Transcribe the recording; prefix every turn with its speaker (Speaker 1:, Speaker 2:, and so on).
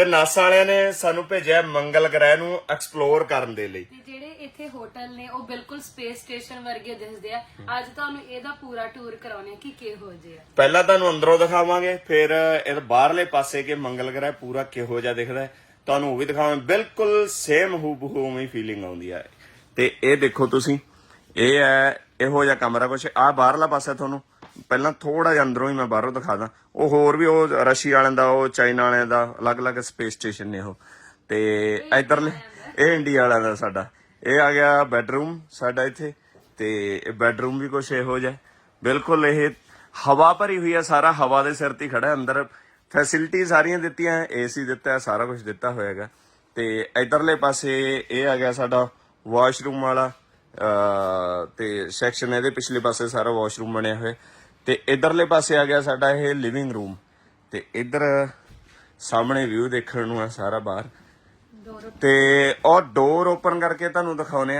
Speaker 1: ਤੇ ਨਾਸਾ ਵਾਲਿਆਂ ਨੇ ਸਾਨੂੰ ਭੇਜਿਆ ਮੰਗਲ ਗ੍ਰਹਿ ਨੂੰ ਐਕਸਪਲੋਰ ਕਰਨ ਦੇ ਲਈ।
Speaker 2: ਤੇ ਜਿਹੜੇ ਇੱਥੇ ਹੋਟਲ ਨੇ ਉਹ ਬਿਲਕੁਲ ਸਪੇਸ ਸਟੇਸ਼ਨ ਵਰਗੇ ਦਿਸਦੇ ਆ। ਅੱਜ ਤੁਹਾਨੂੰ ਇਹਦਾ ਪੂਰਾ ਟੂਰ ਕਰਾਉਣੇ ਆ ਕਿ ਕਿਹੋ ਜਿਹੇ ਆ।
Speaker 1: ਪਹਿਲਾਂ ਤੁਹਾਨੂੰ ਅੰਦਰੋਂ ਦਿਖਾਵਾਂਗੇ ਫਿਰ ਇਹ ਬਾਹਰਲੇ ਪਾਸੇ ਕਿ ਮੰਗਲ ਗ੍ਰਹਿ ਪੂਰਾ ਕਿਹੋ ਜਿਹਾ ਦਿਖਦਾ ਹੈ। ਤੁਹਾਨੂੰ ਉਹ ਵੀ ਦਿਖਾਵਾਂਗੇ ਬਿਲਕੁਲ ਸੇਮ ਹੂਬਹੂ ਉਵੇਂ ਫੀਲਿੰਗ ਆਉਂਦੀ ਹੈ ਤੇ ਇਹ ਦੇਖੋ ਤੁਸੀਂ ਇਹ ਹੈ ਇਹੋ ਜਿਹਾ ਕਮਰਾ ਕੁਛ ਆ ਬਾਹਰਲਾ ਪਾਸਾ ਤੁਹਾਨੂੰ। ਪਹਿਲਾਂ ਥੋੜਾ ਜਿਹਾ ਅੰਦਰੋਂ ਹੀ ਮੈਂ ਬਾਹਰੋਂ ਦਿਖਾ ਦਾਂ। ਉਹ ਹੋਰ ਵੀ ਉਹ ਰਸ਼ੀ ਵਾਲਿਆਂ ਦਾ ਉਹ ਚਾਈਨਾ ਵਾਲਿਆਂ ਦਾ ਅਲੱਗ-ਅਲੱਗ ਸਪੇਸ ਸਟੇਸ਼ਨ ਨੇ ਉਹ। ਤੇ ਇਧਰਲੇ ਇਹ ਇੰਡੀਆ ਵਾਲਿਆਂ ਦਾ ਸਾਡਾ। ਇਹ ਆ ਗਿਆ ਬੈੱਡਰੂਮ ਸਾਡਾ ਇੱਥੇ। ਤੇ ਇਹ ਬੈੱਡਰੂਮ ਵੀ ਕੁਛ ਇਹੋ ਜਿਹਾ। ਬਿਲਕੁਲ ਇਹ ਹਵਾ ਭਰੀ ਹੋਈ ਹੈ ਸਾਰਾ ਹਵਾ ਦੇ ਸਿਰ ਤੇ ਖੜਾ ਅੰਦਰ। ਫੈਸਿਲਿਟੀ ਸਾਰੀਆਂ ਦਿੱਤੀਆਂ ਏਸੀ ਦਿੱਤਾ ਸਾਰਾ ਕੁਝ ਦਿੱਤਾ ਹੋਇਆਗਾ ਤੇ ਇਧਰਲੇ ਪਾਸੇ ਇਹ ਆ ਗਿਆ ਸਾਡਾ ਵਾਸ਼ਰੂਮ ਵਾਲਾ। ਤੇ ਸੈਕਸ਼ਨ ਇਹਦੇ ਪਿਛਲੇ ਪਾਸੇ ਸਾਰਾ ਵਾਸ਼ਰੂਮ ਬਣਿਆ ਹੋਇਆ। ਤੇ ਇਧਰਲੇ ਪਾਸੇ ਆ ਗਿਆ ਸਾਡਾ ਇਹ ਲਿਵਿੰਗ ਰੂਮ ਤੇ ਇਧਰ ਸਾਹਮਣੇ ਵਿਊ ਦੇਖਣ ਨੂੰ ਆ ਸਾਰਾ ਬਾਹਰ। ਤੇ ਉਹ ਡੋਰ ਓਪਨ ਕਰਕੇ ਤੁਹਾਨੂੰ ਦਿਖਾਉਨੇ ਆ।